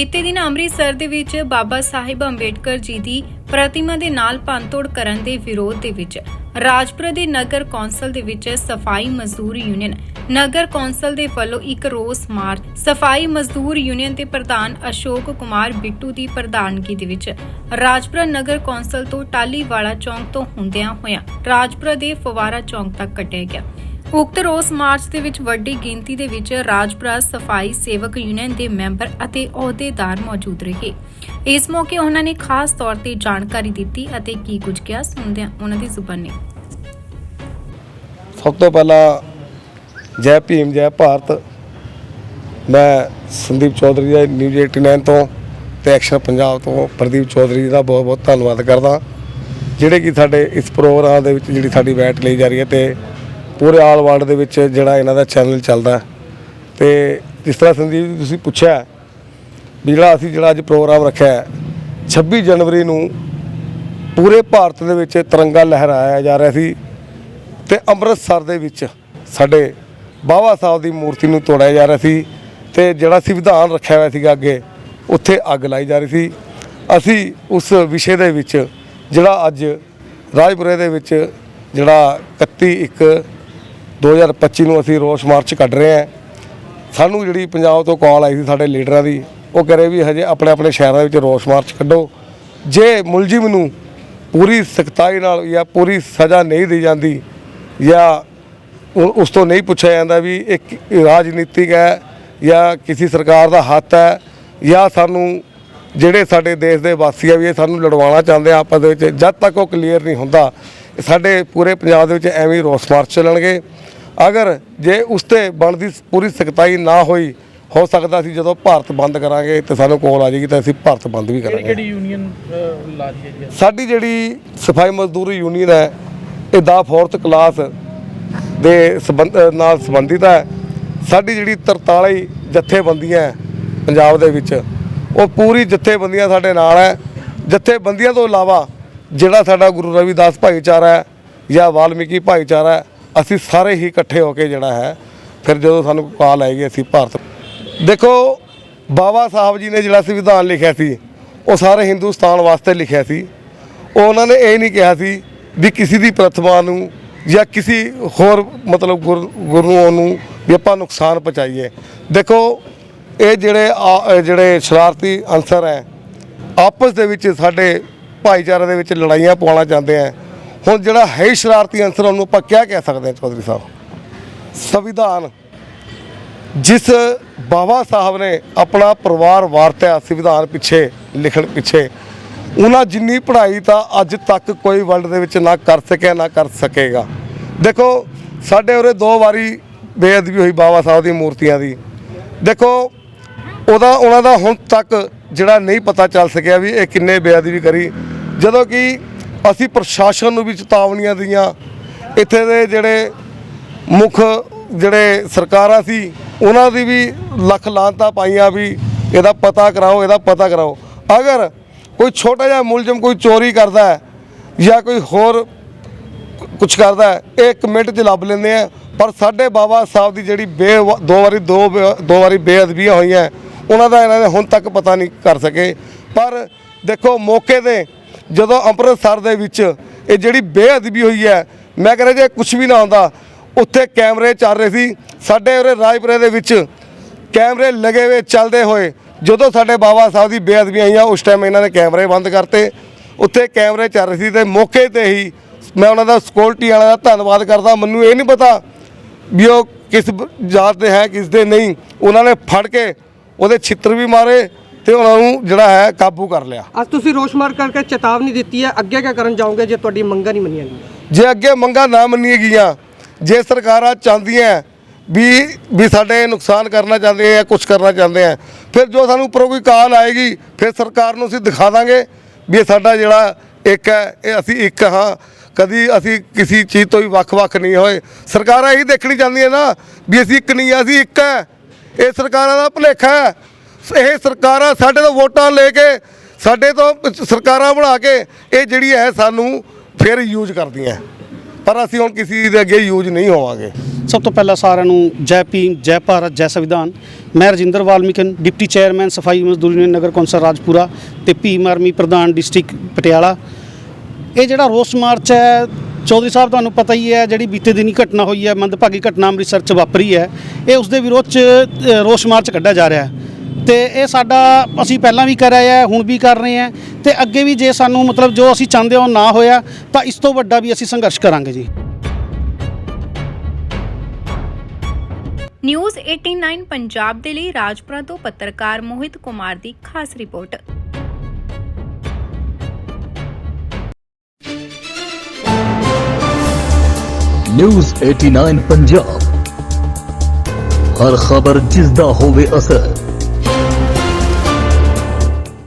ਬੀਤੇ ਦਿਨ ਅੰਮ੍ਰਿਤਸਰ ਦੇ ਵਿੱਚ ਬਾਬਾ ਸਾਹਿਬ ਅੰਬੇਡਕਰ ਜੀ ਦੀ ਪ੍ਰਤਿਮਾ ਦੇ ਨਾਲ ਭੰਨਤੋੜ ਕਰਨ ਦੇ ਵਿਰੋਧ ਦੇ ਵਿੱਚ ਰਾਜਪੁਰਾ ਦੇ ਨਗਰ ਕੌਂਸਲ ਦੇ ਵਿੱਚ ਸਫ਼ਾਈ ਮਜ਼ਦੂਰ ਯੂਨੀਅਨ, ਨਗਰ ਕੌਂਸਲ ਦੇ ਵੱਲੋਂ ਇੱਕ ਰੋਸ ਮਾਰਚ, ਸਫ਼ਾਈ ਮਜ਼ਦੂਰ ਯੂਨੀਅਨ ਦੇ ਪ੍ਰਧਾਨ ਅਸ਼ੋਕ ਕੁਮਾਰ ਬਿੱਟੂ ਦੀ ਪ੍ਰਧਾਨਗੀ ਦੇ ਵਿੱਚ ਰਾਜਪੁਰਾ ਨਗਰ ਕੌਂਸਲ ਤੋਂ ਟਾਲੀਵਾਲਾ ਚੌਂਕ ਤੋਂ ਹੁੰਦਿਆਂ ਹੋਇਆ ਰਾਜਪੁਰਾ ਦੇ ਫਵਾਰਾ ਚੌਂਕ ਤੱਕ ਕੱਟਿਆ ਗਿਆ। ਉਕਤ ਰੋਸ ਮਾਰਚ ਦੇ ਵਿੱਚ ਵੱਡੀ ਗਿਣਤੀ ਦੇ ਵਿੱਚ ਰਾਜਪੁਰਾ ਸਫ਼ਾਈ ਸੇਵਕ ਯੂਨੀਅਨ ਦੇ ਮੈਂਬਰ ਅਤੇ ਅਹੁਦੇਦਾਰ ਮੌਜੂਦ ਰਹੇ। ਇਸ ਮੌਕੇ ਉਹਨਾਂ ਨੇ ਖਾਸ ਤੌਰ ਤੇ ਜਾਣਕਾਰੀ ਦਿੱਤੀ ਅਤੇ ਕੀ ਕੁਝ ਕਿਹਾ ਸੁਣਦੇ ਹਾਂ ਉਹਨਾਂ ਦੀ ਜ਼ੁਬਾਨੀ। ਸਭ ਤੋਂ ਪਹਿਲਾਂ ਜੈ ਭੀਮ, ਜੈ ਭਾਰਤ। ਮੈਂ ਸੰਦੀਪ ਚੌਧਰੀ ਦਾ ਨਿਊਜ਼ 89 ਤੋਂ ਤੇ ਐਕਸ਼ਨ ਪੰਜਾਬ ਤੋਂ ਪ੍ਰਦੀਪ ਚੌਧਰੀ ਦਾ ਬਹੁਤ ਬਹੁਤ ਧੰਨਵਾਦ ਕਰਦਾ। ਜਿਹੜੇ ਕਿ ਸਾਡੇ ਇਸ ਪ੍ਰੋਗਰਾਮ ਦੇ ਵਿੱਚ ਜਿਹੜੀ ਸਾਡੀ ਬੈਠ ਲਈ ਜਾ ਰਹੀ ਹੈ ਤੇ ਪੂਰੇ ਆਲ ਵਰਲਡ ਦੇ ਵਿੱਚ ਜਿਹੜਾ ਇਹਨਾਂ ਦਾ ਚੈਨਲ ਚੱਲਦਾ ਹੈ। ਤੇ ਜਿਸ ਤਰ੍ਹਾਂ ਸੰਦੀਪ ਜੀ ਤੁਸੀਂ ਪੁੱਛਿਆ ਵੀ ਜਿਹੜਾ ਅਸੀਂ ਜਿਹੜਾ ਅੱਜ ਪ੍ਰੋਗਰਾਮ ਰੱਖਿਆ ਹੈ, 26 ਜਨਵਰੀ ਨੂੰ ਪੂਰੇ ਭਾਰਤ ਦੇ ਵਿੱਚ ਤਿਰੰਗਾ ਲਹਿਰਾਇਆ ਜਾ ਰਿਹਾ ਸੀ ਤੇ ਅੰਮ੍ਰਿਤਸਰ ਦੇ ਵਿੱਚ ਸਾਡੇ ਬਾਬਾ ਸਾਹਿਬ ਦੀ ਮੂਰਤੀ ਨੂੰ ਤੋੜਿਆ ਜਾ ਰਿਹਾ ਸੀ ਤੇ ਜਿਹੜਾ ਸੰਵਿਧਾਨ ਰੱਖਿਆ ਹੋਇਆ ਸੀਗਾ ਅੱਗੇ ਉੱਥੇ ਅੱਗ ਲਾਈ ਜਾ ਰਹੀ ਸੀ ਅਸੀਂ ਉਸ ਵਿਸ਼ੇ ਦੇ ਵਿੱਚ ਜਿਹੜਾ ਅੱਜ ਰਾਜਪੁਰੇ ਦੇ ਵਿੱਚ ਜਿਹੜਾ 31 ਇੱਕ 2025 ਨੂੰ ਅਸੀਂ ਰੋਸ ਮਾਰਚ ਕੱਢ ਰਹੇ ਹਾਂ। ਸਾਨੂੰ ਜਿਹੜੀ ਪੰਜਾਬ ਤੋਂ ਕਾਲ ਆਈ ਸੀ ਸਾਡੇ ਲੀਡਰਾਂ ਦੀ, ਉਹ ਕਹ ਰਹੇ ਵੀ ਹਜੇ ਆਪਣੇ ਆਪਣੇ ਸ਼ਹਿਰਾਂ ਦੇ ਵਿੱਚ ਰੋਸ ਮਾਰਚ ਕੱਢੋ। ਜੇ ਮੁਲਜ਼ਮ ਨੂੰ ਪੂਰੀ ਸਖਤਾਈ ਨਾਲ ਜਾਂ ਪੂਰੀ ਸਜ਼ਾ ਨਹੀਂ ਦੀ ਜਾਂਦੀ ਜਾਂ ਉਸ ਤੋਂ ਨਹੀਂ ਪੁੱਛਿਆ ਜਾਂਦਾ ਵੀ ਇਹ ਰਾਜਨੀਤਿਕ ਹੈ ਜਾਂ ਕਿਸੇ ਸਰਕਾਰ ਦਾ ਹੱਥ ਹੈ ਜਾਂ ਸਾਨੂੰ ਜਿਹੜੇ ਸਾਡੇ ਦੇਸ਼ ਦੇ ਵਾਸੀ ਆ ਵੀ ਇਹ ਸਾਨੂੰ ਲੜਵਾਉਣਾ ਚਾਹੁੰਦੇ ਆ ਆਪਸ ਦੇ ਵਿੱਚ, ਜਦ ਤੱਕ ਉਹ ਕਲੀਅਰ ਨਹੀਂ ਹੁੰਦਾ ਸਾਡੇ ਪੂਰੇ ਪੰਜਾਬ ਦੇ ਵਿੱਚ ਐਵੇਂ ਰੋਸ ਮਾਰਚ ਚੱਲਣਗੇ। ਅਗਰ ਜੇ ਉਸ ਤੇ ਬਣਦੀ ਪੂਰੀ ਸਖਤਾਈ ਨਾ ਹੋਈ ਹੋ ਸਕਦਾ ਸੀ ਜਦੋਂ ਭਾਰਤ ਬੰਦ ਕਰਾਂਗੇ ਤੇ ਸਾਨੂੰ ਕੋਲ ਆ ਜਾਏਗੀ ਤਾਂ ਅਸੀਂ ਭਾਰਤ ਬੰਦ ਵੀ ਕਰਾਂਗੇ। ਕਿਹੜੀ ਯੂਨੀਅਨ ਲਾ ਰਹੀ ਹੈ ਜੀ ਸਾਡੀ ਜਿਹੜੀ ਸਫ਼ਾਈ ਮਜ਼ਦੂਰ ਯੂਨੀਅਨ ਹੈ ਇਹ ਦਾ ਫੋਰਥ ਕਲਾਸ ਦੇ ਸੰਬੰਧ ਨਾਲ ਸੰਬੰਧਿਤ ਹੈ। ਸਾਡੀ ਜਿਹੜੀ 43 ਜਥੇਬੰਦੀਆਂ ਹੈ ਪੰਜਾਬ ਦੇ ਵਿੱਚ ਉਹ ਪੂਰੀ ਜਥੇਬੰਦੀਆਂ ਸਾਡੇ ਨਾਲ ਹੈ। ਜਥੇਬੰਦੀਆਂ ਤੋਂ ਇਲਾਵਾ ਜਿਹੜਾ ਸਾਡਾ ਗੁਰੂ ਰਵਿਦਾਸ ਭਾਈਚਾਰਾ ਹੈ ਜਾਂ ਵਾਲਮੀਕੀ ਭਾਈਚਾਰਾ ਹੈ, ਅਸੀਂ ਸਾਰੇ ਹੀ ਇਕੱਠੇ ਹੋ ਕੇ ਜਿਹੜਾ ਹੈ, ਫਿਰ ਜਦੋਂ ਸਾਨੂੰ ਕਾਲ ਆਏਗੀ, ਅਸੀਂ ਭਾਰਤ ਦੇਖੋ, ਬਾਬਾ ਸਾਹਿਬ ਜੀ ਨੇ ਜਿਹੜਾ ਸੰਵਿਧਾਨ ਲਿਖਿਆ ਸੀ, ਉਹ ਸਾਰੇ ਹਿੰਦੁਸਤਾਨ ਵਾਸਤੇ ਲਿਖਿਆ ਸੀ। ਉਹ ਉਹਨਾਂ ਨੇ ਇਹ ਨਹੀਂ ਕਿਹਾ ਸੀ ਵੀ ਕਿਸੇ ਦੀ ਪ੍ਰਤਿਮਾ ਨੂੰ ਜਾਂ ਕਿਸੇ ਹੋਰ ਮਤਲਬ ਗੁਰ- ਗੁਰੂਆਂ ਨੂੰ ਵੀ ਆਪਾਂ ਨੁਕਸਾਨ ਪਹੁੰਚਾਈਏ। ਦੇਖੋ, ਇਹ ਜਿਹੜੇ ਆ- ਜਿਹੜੇ ਸ਼ਰਾਰਤੀ ਅਨਸਰ ਹੈ, ਆਪਸ ਦੇ ਵਿੱਚ ਸਾਡੇ ਭਾਈਚਾਰੇ ਦੇ ਵਿੱਚ ਲੜਾਈਆਂ ਪਵਾਉਣਾ ਚਾਹੁੰਦੇ ਆ। ਹੁਣ ਜਿਹੜਾ ਹੈ ਹੀ ਸ਼ਰਾਰਤੀ ਅਨਸਰ ਉਹਨੂੰ ਆਪਾਂ ਕਿਆ ਕਹਿ ਸਕਦੇ ਹਾਂ ਚੌਧਰੀ ਸਾਹਿਬ? ਸੰਵਿਧਾਨ। ਜਿਸ ਬਾਬਾ ਸਾਹਿਬ ਨੇ ਆਪਣਾ ਪਰਿਵਾਰ ਵਾਰਤਿਆ ਸੰਵਿਧਾਨ ਪਿੱਛੇ, ਲਿਖਣ ਪਿੱਛੇ, ਉਹਨਾਂ ਜਿੰਨੀ ਪੜ੍ਹਾਈ ਤਾਂ ਅੱਜ ਤੱਕ ਕੋਈ ਵਰਲਡ ਦੇ ਵਿੱਚ ਨਾ ਕਰ ਸਕਿਆ, ਨਾ ਕਰ ਸਕੇਗਾ। ਦੇਖੋ, ਸਾਡੇ ਉਰੇ ਦੋ ਵਾਰੀ ਬੇਅਦਬੀ ਹੋਈ ਬਾਬਾ ਸਾਹਿਬ ਦੀ ਮੂਰਤੀਆਂ ਦੀ। ਦੇਖੋ, ਉਹਦਾ, ਉਹਨਾਂ ਦਾ ਹੁਣ ਤੱਕ ਜਿਹੜਾ ਨਹੀਂ ਪਤਾ ਚੱਲ ਸਕਿਆ ਵੀ ਇਹ ਕਿੰਨੇ ਬੇਅਦਬੀ ਕਰੀ। ਜਦੋਂ ਕਿ ਅਸੀਂ ਪ੍ਰਸ਼ਾਸਨ ਨੂੰ ਵੀ ਚੇਤਾਵਨੀਆਂ ਦੀਆਂ ਇੱਥੇ ਦੇ ਜਿਹੜੇ ਮੁੱਖ ਜਿਹੜੇ ਸਰਕਾਰਾਂ ਸੀ ਉਹਨਾਂ ਦੀ ਵੀ ਲੱਖ ਲਾਂਤਾਂ ਪਾਈਆਂ ਵੀ ਇਹਦਾ ਪਤਾ ਕਰਾਓ ਇਹਦਾ ਪਤਾ ਕਰਾਓ। ਅਗਰ ਕੋਈ ਛੋਟਾ ਜਿਹਾ ਮੁਲਜ਼ਮ ਕੋਈ ਚੋਰੀ ਕਰਦਾ ਹੈ ਜਾਂ ਕੋਈ ਹੋਰ ਕੁਝ ਕਰਦਾ ਹੈ, ਇਹ ਇੱਕ ਮਿੰਟ 'ਚ ਲੱਭ ਲੈਂਦੇ ਆ। ਪਰ ਸਾਡੇ ਬਾਬਾ ਸਾਹਿਬ ਦੀ ਜਿਹੜੀ ਬੇ ਦੋ ਵਾਰੀ ਦੋ ਦੋ ਵਾਰੀ ਬੇਅਦਬੀਆਂ ਹੋਈਆਂ ਉਹਨਾਂ ਦਾ ਇਹਨਾਂ ਨੇ ਹੁਣ ਤੱਕ ਪਤਾ ਨਹੀਂ ਕਰ ਸਕੇ। ਪਰ ਦੇਖੋ ਮੌਕੇ ਤੇ ਜਦੋਂ ਅੰਮ੍ਰਿਤਸਰ ਦੇ ਵਿੱਚ ਇਹ ਜਿਹੜੀ ਬੇਅਦਬੀ ਹੋਈ ਹੈ, ਮੈਂ ਕਹਿੰਦਾ ਜੇ ਕੁਝ ਵੀ ਨਾ ਹੁੰਦਾ, ਉੱਥੇ ਕੈਮਰੇ ਚੱਲ ਰਹੇ ਸੀ। ਸਾਡੇ ਉਰੇ ਰਾਜਪੁਰੇ ਦੇ ਵਿੱਚ ਕੈਮਰੇ ਲਗੇ ਹੋਏ, ਚੱਲਦੇ ਹੋਏ, ਜਦੋਂ ਸਾਡੇ ਬਾਬਾ ਸਾਹਿਬ ਦੀ ਬੇਅਦਬੀਆਂ ਆਈਆਂ, ਉਸ ਟਾਈਮ ਇਹਨਾਂ ਨੇ ਕੈਮਰੇ ਬੰਦ ਕਰਤੇ। ਉੱਥੇ ਕੈਮਰੇ ਚੱਲ ਰਹੇ ਸੀ ਤੇ ਮੌਕੇ ਤੇ ਹੀ ਮੈਂ ਉਹਨਾਂ ਦਾ ਸਿਕਿਉਰਿਟੀ ਵਾਲਿਆਂ ਦਾ ਧੰਨਵਾਦ ਕਰਦਾ। ਮੈਨੂੰ ਇਹ ਨਹੀਂ ਪਤਾ ਵੀ ਉਹ ਕਿਸ ਜਾਤ ਦੇ ਹੈ, ਕਿਸ ਦੇ ਨਹੀਂ। ਉਹਨਾਂ ਨੇ ਫੜ ਕੇ ਉਹਦੇ ਛਿੱਤਰ ਵੀ ਮਾਰੇ ਤੇ ਉਹਨਾਂ ਨੂੰ ਜਿਹੜਾ ਹੈ ਕਾਬੂ ਕਰ ਲਿਆ। ਅੱਜ ਤੁਸੀਂ ਰੋਸ਼ ਮਾਰ ਕਰਕੇ ਚੇਤਾਵਨੀ ਦਿੱਤੀ ਹੈ। ਅੱਗੇ ਕੀ ਕਰਨ ਜਾਓਗੇ ਜੇ ਤੁਹਾਡੀ ਮੰਗਾਂ ਨਹੀਂ ਮੰਨੀਆਂ ਗਈਆਂ? ਜੇ ਅੱਗੇ ਮੰਗਾਂ ਨਾ ਮੰਨੀਆਂ ਗਈਆਂ ਜੇ ਸਰਕਾਰਾਂ ਚਾਹੁੰਦੀਆਂ ਵੀ ਵੀ ਸਾਡੇ ਨੁਕਸਾਨ ਕਰਨਾ ਚਾਹੁੰਦੇ ਆ ਕੁਝ ਕਰਨਾ ਚਾਹੁੰਦੇ ਆ ਫਿਰ ਜੋ ਸਾਨੂੰ ਉੱਪਰੋਂ ਕੋਈ ਕਾਲ ਆਏਗੀ ਫਿਰ ਸਰਕਾਰ ਨੂੰ ਅਸੀਂ ਦਿਖਾ ਦਾਂਗੇ ਵੀ ਇਹ ਸਾਡਾ ਜਿਹੜਾ ਇੱਕ ਹੈ ਇਹ ਅਸੀਂ ਇੱਕ ਹਾਂ। ਕਦੀ ਅਸੀਂ ਕਿਸੇ ਚੀਜ਼ ਤੋਂ ਵੀ ਵੱਖ-ਵੱਖ ਨਹੀਂ ਹੋਏ। ਸਰਕਾਰਾਂ ਇਹੀ ਦੇਖਣੀ ਚਾਹੁੰਦੀਆਂ ਨਾ ਵੀ ਅਸੀਂ ਇੱਕ ਨਹੀਂ ਅਸੀਂ ਇੱਕ ਹੈ। ਇਹ ਸਰਕਾਰਾਂ ਦਾ ਭੁਲੇਖਾ ਹੈ। ਇਹ ਸਰਕਾਰਾਂ ਸਾਡੇ ਤੋਂ ਵੋਟਾਂ ਲੈ ਕੇ ਸਾਡੇ ਤੋਂ ਸਰਕਾਰਾਂ ਬਣਾ ਕੇ ਇਹ ਜਿਹੜੀ ਹੈ ਸਾਨੂੰ ਫਿਰ ਯੂਜ਼ ਕਰਦੀਆਂ। ਪਰ ਅਸੀਂ ਹੁਣ ਕਿਸੇ ਦੇ ਅੱਗੇ ਯੂਜ਼ ਨਹੀਂ ਹੋਵਾਂਗੇ। ਸਭ ਤੋਂ ਪਹਿਲਾਂ ਸਾਰਿਆਂ ਨੂੰ ਜੈ ਭੀਮ, ਜੈ ਭਾਰਤ, ਜੈ ਸੰਵਿਧਾਨ। ਮੈਂ ਰਜਿੰਦਰ ਵਾਲਮੀਕਨ ਡਿਪਟੀ ਚੇਅਰਮੈਨ ਸਫ਼ਾਈ ਮਜ਼ਦੂਰ ਯੂਨੀਅਨ ਨਗਰ ਕੌਂਸਲ ਰਾਜਪੁਰਾ ਤੇ ਭੀਮ ਆਰਮੀ ਪ੍ਰਧਾਨ ਡਿਸਟ੍ਰਿਕਟ ਪਟਿਆਲਾ। ਇਹ ਜਿਹੜਾ ਰੋਸ ਮਾਰਚ ਹੈ, ਚੌਧਰੀ ਸਾਹਿਬ ਤੁਹਾਨੂੰ ਪਤਾ ਹੀ ਹੈ, ਜਿਹੜੀ ਬੀਤੇ ਦਿਨੀ ਘਟਨਾ ਹੋਈ ਹੈ, ਮੰਦਭਾਗੀ ਘਟਨਾ ਅੰਮ੍ਰਿਤਸਰ 'ਚ ਵਾਪਰੀ ਹੈ, ਇਹ ਉਸ ਦੇ ਵਿਰੋਧ 'ਚ ਰੋਸ ਮਾਰਚ ਕੱਢਿਆ ਜਾ ਰਿਹਾ ਹੈ। ਤੇ ਇਹ ਸਾਡਾ ਅਸੀਂ ਪਹਿਲਾਂ ਵੀ ਕਰ ਹਾਂ ਹੁਣ ਵੀ ਕਰ ਰਹੇ ਹਾਂ ਤੇ ਅੱਗੇ ਵੀ ਜੇ ਸਾਨੂੰ ਮਤਲਬ ਜੋ ਅਸੀਂ ਚਾਹੁੰਦੇ ਹਾਂ ਉਹ ਨਾ ਹੋਇਆ ਤਾਂ ਇਸ ਤੋਂ ਵੱਡਾ ਵੀ ਅਸੀਂ ਸੰਘਰਸ਼ ਕਰਾਂਗੇ ਜੀ। ਨਿਊਜ਼ 89 ਪੰਜਾਬ ਦੇ ਲਈ ਰਾਜਪੁਰਾ ਤੋਂ ਪੱਤਰਕਾਰ ਮੋਹਿਤ ਕੁਮਾਰ ਦੀ ਖਾਸ ਰਿਪੋਰਟ। ਨਿਊਜ਼ 89 ਪੰਜਾਬ। ਹਰ ਖਬਰ ਜਿਸ ਦਾ ਹੋਵੇ ਅਸਰ।